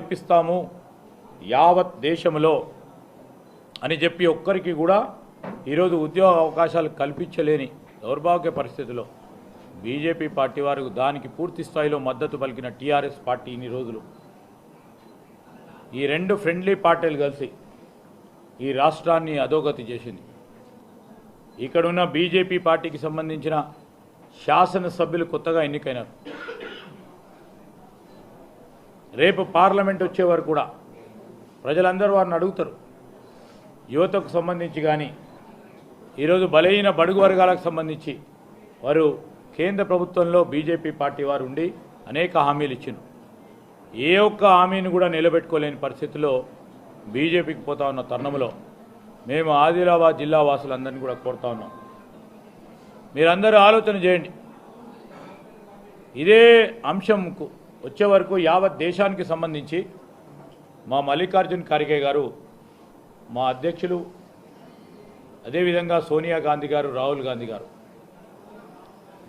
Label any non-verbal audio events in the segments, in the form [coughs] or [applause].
ఇప్పిస్తాము యావత్ దేశంలో అని చెప్పి ఒక్కరికి కూడా ఈరోజు ఉద్యోగ అవకాశాలు కల్పించలేని దౌర్భాగ్య పరిస్థితిలో బీజేపీ పార్టీ వారు దానికి పూర్తి స్థాయిలో మద్దతు పలికిన టీఆర్ఎస్ పార్టీ ఇన్ని రోజులు. ఈ రెండు ఫ్రెండ్లీ పార్టీలు కలిసి ఈ రాష్ట్రాన్ని అధోగతి చేసింది. ఇక్కడున్న బీజేపీ పార్టీకి సంబంధించిన శాసనసభ్యులు కొత్తగా ఎన్నికైనారు. రేపు పార్లమెంట్ వచ్చేవారు కూడా. ప్రజలందరూ వారిని అడుగుతారు. యువతకు సంబంధించి కానీ ఈరోజు బలహీన బడుగు వర్గాలకు సంబంధించి వారు కేంద్ర ప్రభుత్వంలో బీజేపీ పార్టీ వారు ఉండి అనేక హామీలు ఇచ్చిండ్రు ఏ ఒక్క హామీని కూడా నిలబెట్టుకోలేని పరిస్థితిలో బీజేపీకి పోతా ఉన్న తరుణంలో మేము ఆదిలాబాద్ జిల్లా వాసులందరినీ కూడా కోరుతా ఉన్నాం. మీరందరూ ఆలోచన చేయండి. ఇదే అంశంకు వచ్చే వరకు యావత్ దేశానికి సంబంధించి మా మల్లికార్జున్ ఖార్గే గారు మా అధ్యక్షులు అదేవిధంగా సోనియా గాంధీ గారు రాహుల్ గాంధీ గారు.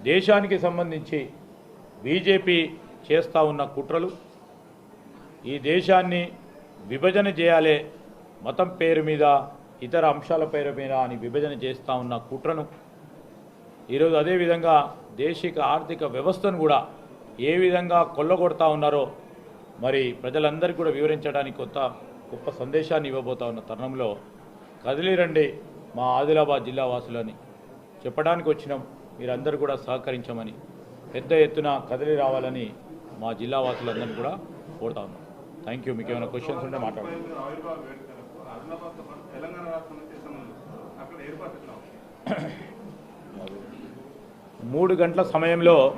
దేశానికి సంబంధించి బీజేపీ చేస్తూ ఉన్న కుట్రలు ఈ దేశాన్ని విభజన చేయాలే మతం పేరు మీద ఇతర అంశాల పేరు మీద అని విభజన చేస్తూ ఉన్న కుట్రను ఈరోజు అదేవిధంగా దేశిక ఆర్థిక వ్యవస్థను కూడా ఏ విధంగా కొల్లగొడతా ఉన్నారో మరి ప్రజలందరికీ కూడా వివరించడానికి కొత్త గొప్ప సందేశాన్ని ఇవ్వబోతా ఉన్న తరుణంలో కదిలిరండి మా ఆదిలాబాద్ జిల్లా వాసులని. చెప్పడానికి వచ్చినాం మీరందరూ కూడా సహకరించమని పెద్ద ఎత్తున కదిలి రావాలని మా జిల్లా వాసులందరినీ కూడా కోరుతా ఉన్నాం. థ్యాంక్ యూ మీకు ఏమైనా క్వశ్చన్స్ ఉంటే మాట్లాడండి? [coughs] మూడు గంటల సమయంలో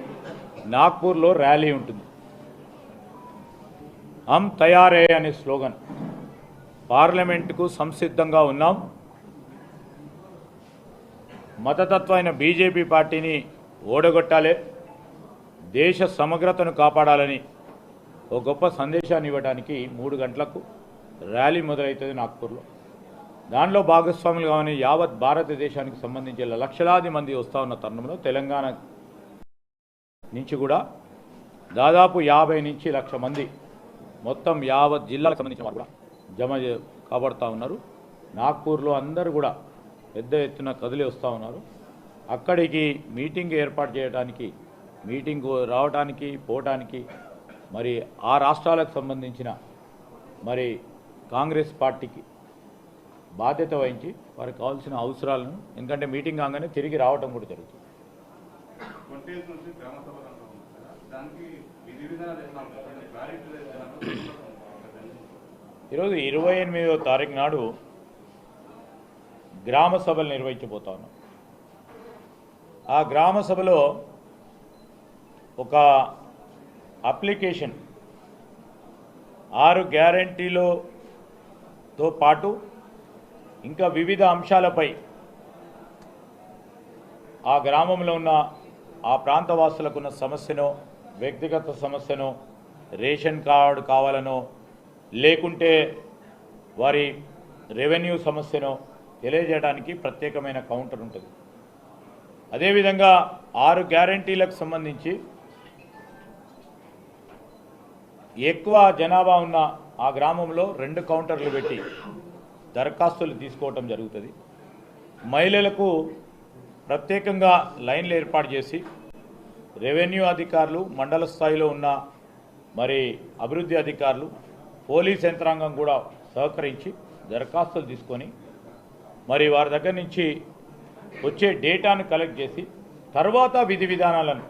నాగ్పూర్లో ర్యాలీ ఉంటుంది. హమ్ తయారే అనే స్లోగన్. పార్లమెంటుకు సంసిద్ధంగా ఉన్నాం. మతతత్వమైన బీజేపీ పార్టీని ఓడగొట్టాలి. దేశ సమగ్రతను కాపాడాలని ఒక గొప్ప సందేశాన్ని ఇవ్వడానికి మూడు గంటలకు ర్యాలీ మొదలవుతుంది నాగ్పూర్లో. దానిలో భాగస్వాములు కావని యావత్ భారతదేశానికి సంబంధించిన లక్షలాది మంది వస్తూ ఉన్న తరుణంలో తెలంగాణ నుంచి కూడా దాదాపు యాభై నుంచి లక్ష మంది మొత్తం యావత్ జిల్లాలకు సంబంధించిన వారు కూడా జమ కాబడుతూ కాబడతా ఉన్నారు. నాగ్పూర్లో అందరూ కూడా పెద్ద ఎత్తున కదిలి వస్తూ ఉన్నారు. అక్కడికి మీటింగ్ ఏర్పాటు చేయడానికి మీటింగ్ రావడానికి పోవటానికి మరి ఆ రాష్ట్రాలకు సంబంధించిన మరి కాంగ్రెస్ పార్టీకి బాధ్యత వహించి వారికి కావాల్సిన అవసరాలను ఎందుకంటే మీటింగ్ కాగానే తిరిగి రావటం కూడా జరుగుతుంది. ట్వంటీ ఎయిత్ నుంచి గ్రామ సభలు అంటూ కదా దానికి విధి విధానాలు ఎట్లా ఉంటాయి క్లారిటీ ఈరోజు ఇరవై ఎనిమిదవ తారీఖు నాడు గ్రామ సభలు నిర్వహించబోతా ఆ గ్రామ సభలో ఒక అప్లికేషన్ ఆరు గ్యారంటీలతో పాటు ఇంకా వివిధ అంశాలపై ఆ గ్రామంలో ఉన్న ఆ ప్రాంతవాసులకు ఉన్న సమస్యను వ్యక్తిగత సమస్యను రేషన్ కార్డు కావాలనో లేకుంటే వారి రెవెన్యూ సమస్యను తెలియజేయడానికి ప్రత్యేకమైన కౌంటర్ ఉంటుంది. అదేవిధంగా ఆరు గ్యారంటీలకు సంబంధించి ఎక్కువ జనాభా ఉన్న ఆ గ్రామంలో రెండు కౌంటర్లు పెట్టి దరఖాస్తులు తీసుకోవటం జరుగుతుంది. మహిళలకు ప్రత్యేకంగా లైన్లు ఏర్పాటు చేసి రెవెన్యూ అధికారులు మండల స్థాయిలో ఉన్న మరి అభివృద్ధి అధికారులు పోలీస్ యంత్రాంగం కూడా సహకరించి దరఖాస్తులు తీసుకొని మరి వారి దగ్గర నుంచి వచ్చే డేటాను కలెక్ట్ చేసి తర్వాత విధి విధానాలను